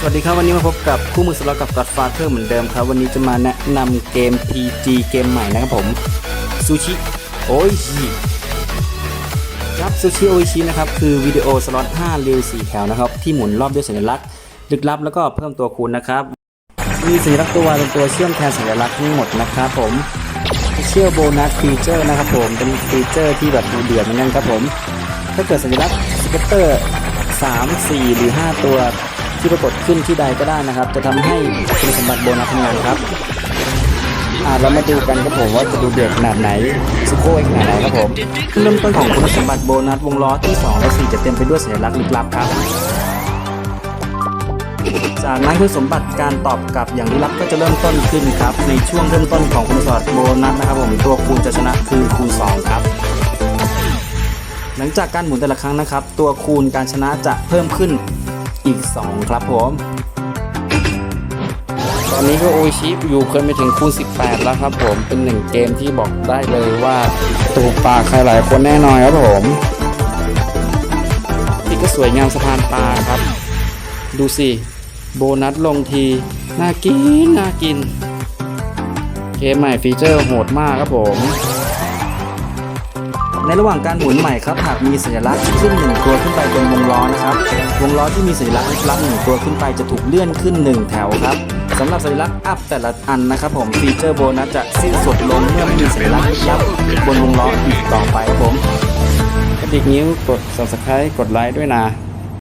สวัสดีครับวันนี้มาพบกับคู่มือสล็อตกับ Godfather เหมือนเดิมครับ วันนี้จะมาแนะนำเกม PG เกมใหม่นะครับผมซูชิโอชิครับซูชิโอชินะครับคือวิดีโอสล็อต5เรียว4แถวนะครับที่หมุนรอบด้วยสัญลักษณ์ลึกลับแล้วก็เพิ่มตัวคูณนะครับ มีสัญลักษณ์ตัวเป็นตัวเชื่อมแทนสัญลักษณ์ทั้งหมดนะครับผมเชื่อโบนัสฟีเจอร์นะครับผมเป็นฟีเจอร์ที่แบบดูเดือดเหมือนกันครับผม ถ้าเกิดสัญลักษณ์สเก็ตเตอร์3 4 หรือ 5 ตัว ที่ปรากฏขึ้นที่ใดก็ได้นะครับ จะทำให้คุณสมบัติโบนัสทำงานครับอ่าเรามาดูกันครับผมว่าจะดูเดือดขนาดไหนสุโคยขนาดไหนครับผมเริ่มต้นของคุณสมบัติโบนัสวงล้อที่ 2 และ 4 จะเต็มไปด้วยสัญลักษณ์ลึกลับครับ จากนั้นคุณสมบัติการตอบกลับอย่างลึกลับก็จะเริ่มต้นขึ้นครับ ในช่วงเริ่มต้นของคุณสมบัติโบนัสนะครับผมตัวคูณจะชนะคือคูณ 2 ครับหลังจากการหมุนแต่ละครั้งนะครับ ตัวคูณการชนะจะเพิ่มขึ้น อีก 2 ครับผม ตอนนี้ก็โอชิอยู่เคยไปถึงคูณ 18 แล้วครับผมเป็นหนึ่งเกมที่บอกได้เลยว่าถูกปาใครหลายคนแน่นอนครับผมนี่ก็สวยงามสะพานปลาครับ ดูสิ โบนัสลงที น่ากิน น่ากิน เกมใหม่ฟีเจอร์โหดมากครับผม ในระหว่างการหมุนใหม่ครับหากมีสัญลักษณ์ขึ้นหนึ่งตัวขึ้นไปบนวงล้อนะครับ วงล้อที่มีสัญลักษณ์ลับหนึ่งตัวขึ้นไปจะถูกเลื่อนขึ้นหนึ่งแถวครับสำหรับสัญลักษณ์อัพแต่ละอันนะครับผมฟีเจอร์โบนัสจะสิ้นสุดลงเมื่อไม่มีสัญลักษณ์ลับบนวงล้ออีกต่อไปครับผมกระดิกนิ้วกด subscribe กดไลค์ด้วยนะ